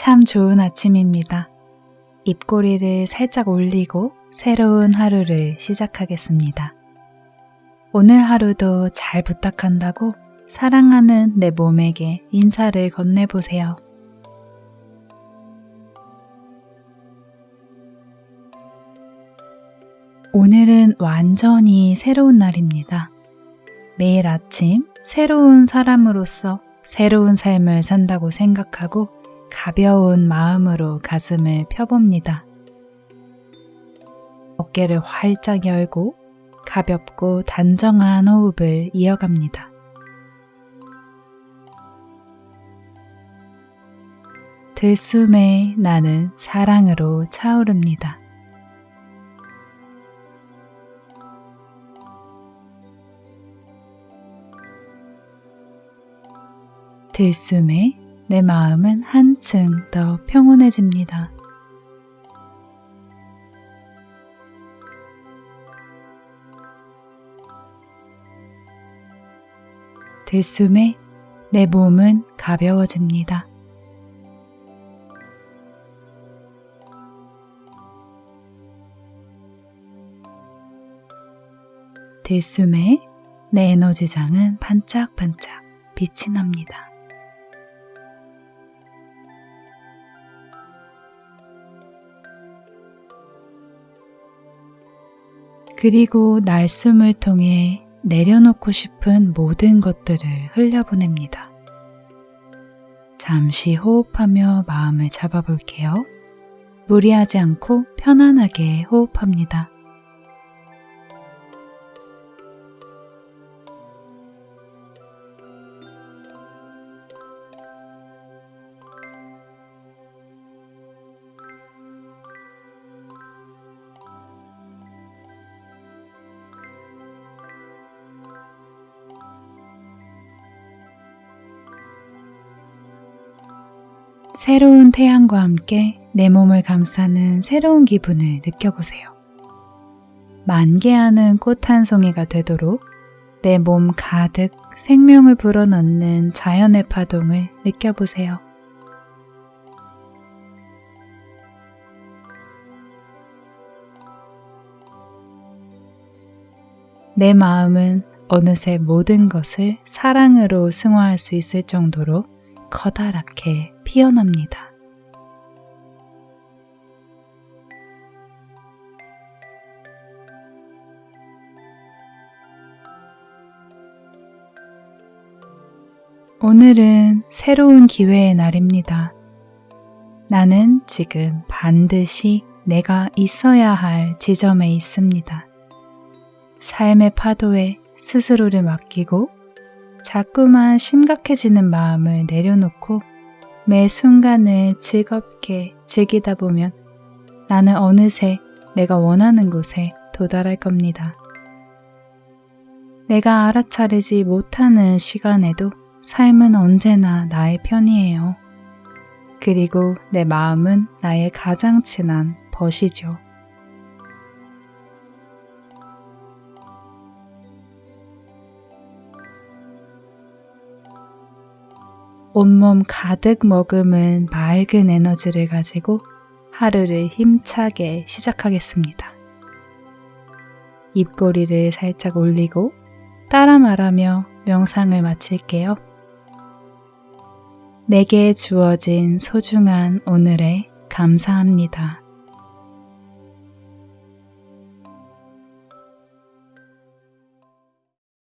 참 좋은 아침입니다. 입꼬리를 살짝 올리고 새로운 하루를 시작하겠습니다. 오늘 하루도 잘 부탁한다고 사랑하는 내 몸에게 인사를 건네보세요. 오늘은 완전히 새로운 날입니다. 매일 아침 새로운 사람으로서 새로운 삶을 산다고 생각하고 가벼운 마음으로 가슴을 펴봅니다. 어깨를 활짝 열고 가볍고 단정한 호흡을 이어갑니다. 들숨에 나는 사랑으로 차오릅니다. 들숨에 내 마음은 한층 더 평온해집니다. 들숨에 내 몸은 가벼워집니다. 들숨에 내 에너지장은 반짝반짝 빛이 납니다. 그리고 날숨을 통해 내려놓고 싶은 모든 것들을 흘려보냅니다. 잠시 호흡하며 마음을 잡아볼게요. 무리하지 않고 편안하게 호흡합니다. 새로운 태양과 함께 내 몸을 감싸는 새로운 기분을 느껴보세요. 만개하는 꽃 한 송이가 되도록 내 몸 가득 생명을 불어넣는 자연의 파동을 느껴보세요. 내 마음은 어느새 모든 것을 사랑으로 승화할 수 있을 정도로 커다랗게 피어납니다. 오늘은 새로운 기회의 날입니다. 나는 지금 반드시 내가 있어야 할 지점에 있습니다. 삶의 파도에 스스로를 맡기고 자꾸만 심각해지는 마음을 내려놓고 매 순간을 즐겁게 즐기다 보면 나는 어느새 내가 원하는 곳에 도달할 겁니다. 내가 알아차리지 못하는 시간에도 삶은 언제나 나의 편이에요. 그리고 내 마음은 나의 가장 친한 벗이죠. 온몸 가득 머금은 맑은 에너지를 가지고 하루를 힘차게 시작하겠습니다. 입꼬리를 살짝 올리고 따라 말하며 명상을 마칠게요. 내게 주어진 소중한 오늘에 감사합니다.